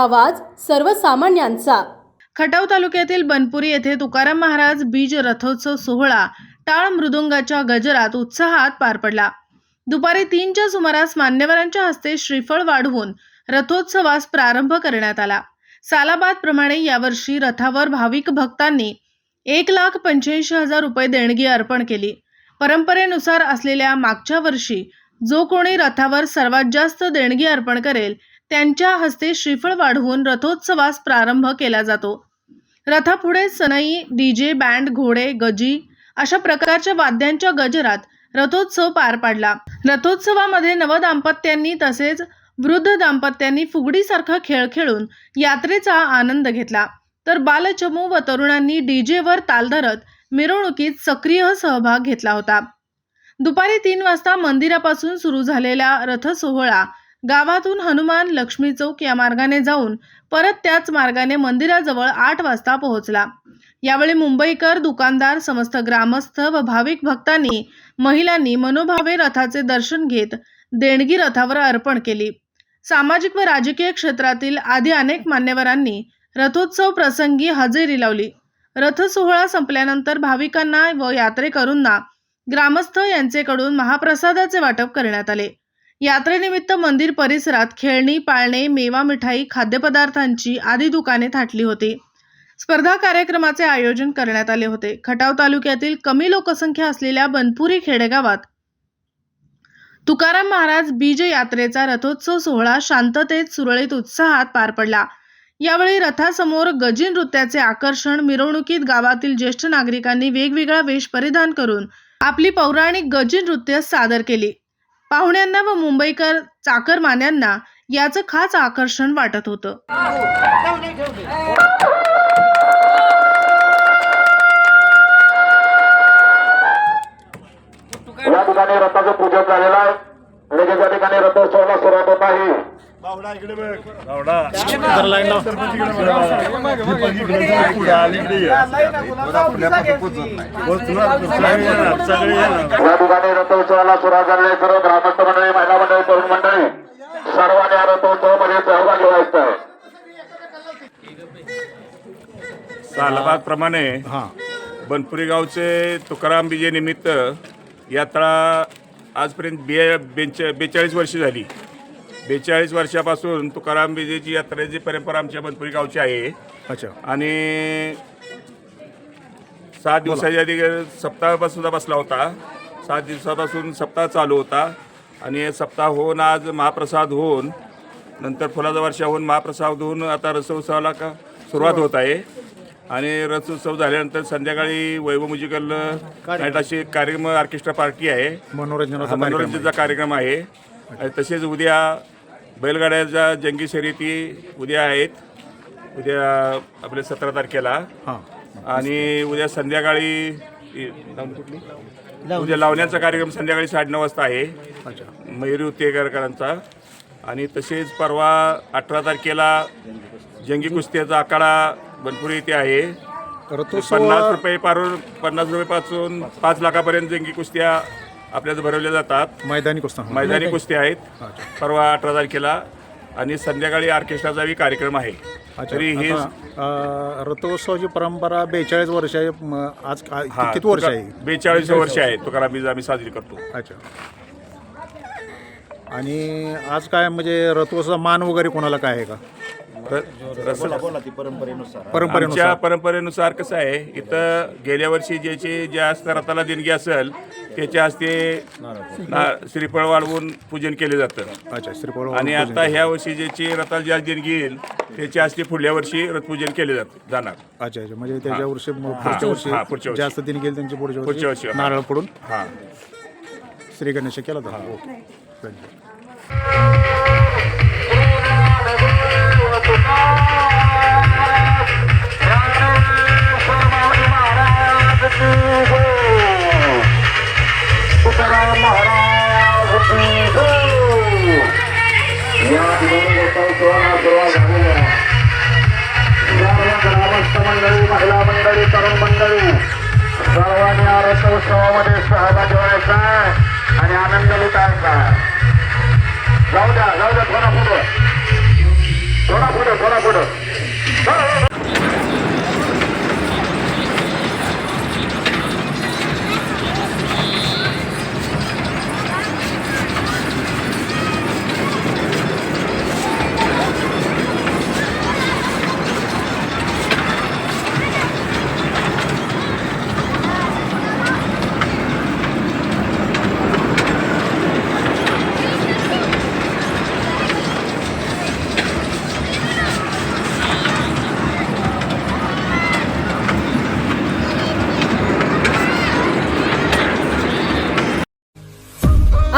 आवाज सर्वसामान्यांचा. खटाव तालुक्यातील बनपुरी येथे तुकाराम महाराज बीज रथोत्सव सोहळा टाळ मृदुंगाच्या गजरात उत्साहात पार पडला. दुपारी तीनच्या सुमारास मान्यवरांच्या हस्ते श्रीफळ वाढवून रथोत्सवास प्रारंभ करण्यात आला. सालाबाद प्रमाणे यावर्षी रथावर भाविक भक्तांनी एक लाख पंच्याऐंशी हजार रुपये देणगी अर्पण केली. परंपरेनुसार असलेल्या मागच्या वर्षी जो कोणी रथावर सर्वात जास्त देणगी अर्पण करेल त्यांच्या हस्ते श्रीफळ वाढवून रथोत्सवास प्रारंभ केला जातो. रथापुढे सनई डीजे बँड घोडे गजी अशा प्रकारच्या वाद्यांच्या गजरात रथोत्सव पार पाडला. रथोत्सवामध्ये नवदाम्पत्यांनी तसेच वृद्ध दाम्पत्यांनी फुगडीसारखा खेळ खेळून यात्रेचा आनंद घेतला. तर बालचमू व तरुणांनी डीजेवर ताल धरत मिरवणुकीत सक्रिय सहभाग घेतला होता. दुपारी तीन वाजता मंदिरापासून सुरू झालेला रथ सोहळा गावातून हनुमान लक्ष्मी चौक या मार्गाने जाऊन परत त्याच मार्गाने मंदिराजवळ आठ वाजता पोहोचला. यावेळी मुंबईकर दुकानदार समस्त ग्रामस्थ व भाविक भक्तांनी महिलांनी मनोभावे रथाचे दर्शन घेत देणगी रथावर अर्पण केली. सामाजिक व राजकीय क्षेत्रातील आदी अनेक मान्यवरांनी रथोत्सव प्रसंगी हजेरी लावली. रथ सोहळा संपल्यानंतर भाविकांना व यात्रेकरूंना ग्रामस्थ यांचेकडून महाप्रसादाचे वाटप करण्यात आले. यात्रेनिमित्त मंदिर परिसरात खेळणी पाळणे मेवा मिठाई खाद्यपदार्थांची आदी दुकाने थाटली होती. स्पर्धा कार्यक्रमाचे आयोजन करण्यात आले होते. खटाव तालुक्यातील कमी लोकसंख्या असलेल्या बनपुरी खेडेगावात तुकाराम महाराज बीज यात्रेचा रथोत्सव सोहळा शांततेत सुरळीत उत्साहात पार पडला. यावेळी रथासमोर गजी नृत्याचे आकर्षण मिरवणुकीत गावातील ज्येष्ठ नागरिकांनी वेगवेगळा वेश परिधान करून आपली पौराणिक गजी नृत्य सादर केली. पाहुण्यांना व मुंबईकर चाकरमान्यांना याचं खास आकर्षण वाटत होतं. या ठिकाणी रथाचं पूजन झालेलं आहे. आणि या ठिकाणी रथोत्सवाला सुरुवात होत आहे ये. ठिकाणी रथोत्सवाला सुरुवात झालेली आहे सर्व ग्रामस्थ मंडळी महिला मंडळी तरुण मंडळी सर्वांनी या रथोत्सवामध्ये सहभागी व्हायचं आहे. बनपुरी गावचे तुकाराम बीजे निमित्त यात्रा आजपर्यंत बे बेंच बेचाळीस वर्षे झाली. बेचाळीस वर्षापासून तुकाराम बीजेची यात्रेची परंपरा आमच्या बनपुरी गावची आहे. अच्छा. आणि सात दिवसाच्या आधी सप्ताहापासून बसला होता. सात दिवसापासून सप्ताह चालू होता. आणि सप्ताह होऊन आज महाप्रसाद होऊन नंतर फुलाचा वर्षा होऊन महाप्रसाद होऊन आता रसोत्सवाला का सुरुवात होत आहे. आणि रथोत्सव झाल्यानंतर संध्याकाळी वैभव म्युझिकल नाईट अशी कार्यक्रम ऑर्केस्ट्रा पार्टी आहे. मनोरंजनाचा मनोरंजनाचा कार्यक्रम आहे. तसेच उद्या बैलगाड्याच्या जंगी शर्यती उद्या आहेत. उद्या आपल्या सतरा तारखेला. आणि उद्या संध्याकाळी? उद्या लावण्याचा कार्यक्रम संध्याकाळी साडेनऊ वाजता आहे. मयुरी उत्तेकरांचा आणि तसेच परवा अठरा तारखेला जंगी कुस्त्याचा आखाडा बनपुरी येथे आहे. पन्नास रुपये पारून पन्नास रुपयेपासून पाच लाखापर्यंत जंगी कुस्त्या आपल्याला भरवल्या जातात. मैदानी कुस्ता मैदानी कुस्त्या आहेत. अच्छा. परवा अठरा तारखेला आणि संध्याकाळी ऑर्केस्ट्राचाही कार्यक्रम आहे. अच्छा. तरी हे आता, अं, रथोत्सवाची परंपरा बेचाळीस वर्ष आहे. म, आज आ- हा, किती वर्ष तुका- आहे? बेचाळीस वर्ष आहे. तुकाराम बीज आम्ही साजरी करतो. अच्छा. आणि आज काय म्हणजे रथोत्सव मान वगैरे कोणाला काय आहे का? परंपरेनुसार. आमच्या परंपरेनुसार. कसं आहे इथं गेल्या वर्षी ज्याची जास्त रथाला देणगी असेल त्याच्या हस्ते ना- श्रीफळ वाढवून पूजन केले जातं. अच्छा श्रीफळ आणि आता ह्या वर्षी ज्याची रथाला जास्त देणगी येईल त्याच्या हस्ते पुढल्या वर्षी रथपूजन केले जात जाणार. अच्छा अच्छा. म्हणजे त्याच्या वर्षी पुढच्या हा, पुढच्या वर्षी. जास्त दिन गेले त्यांच्या पुढच्या पुढच्या वर्षी, हा. नारळ पडून हां. श्री गणेश केला जातो. ओके सर्वांनी या रथोत्सवामध्ये सहभागी व्हायचा आणि आनंद लुटायचा जाऊ द्या जाऊ द्या थोडा पुढे थोडा पुढे थोडा पुढे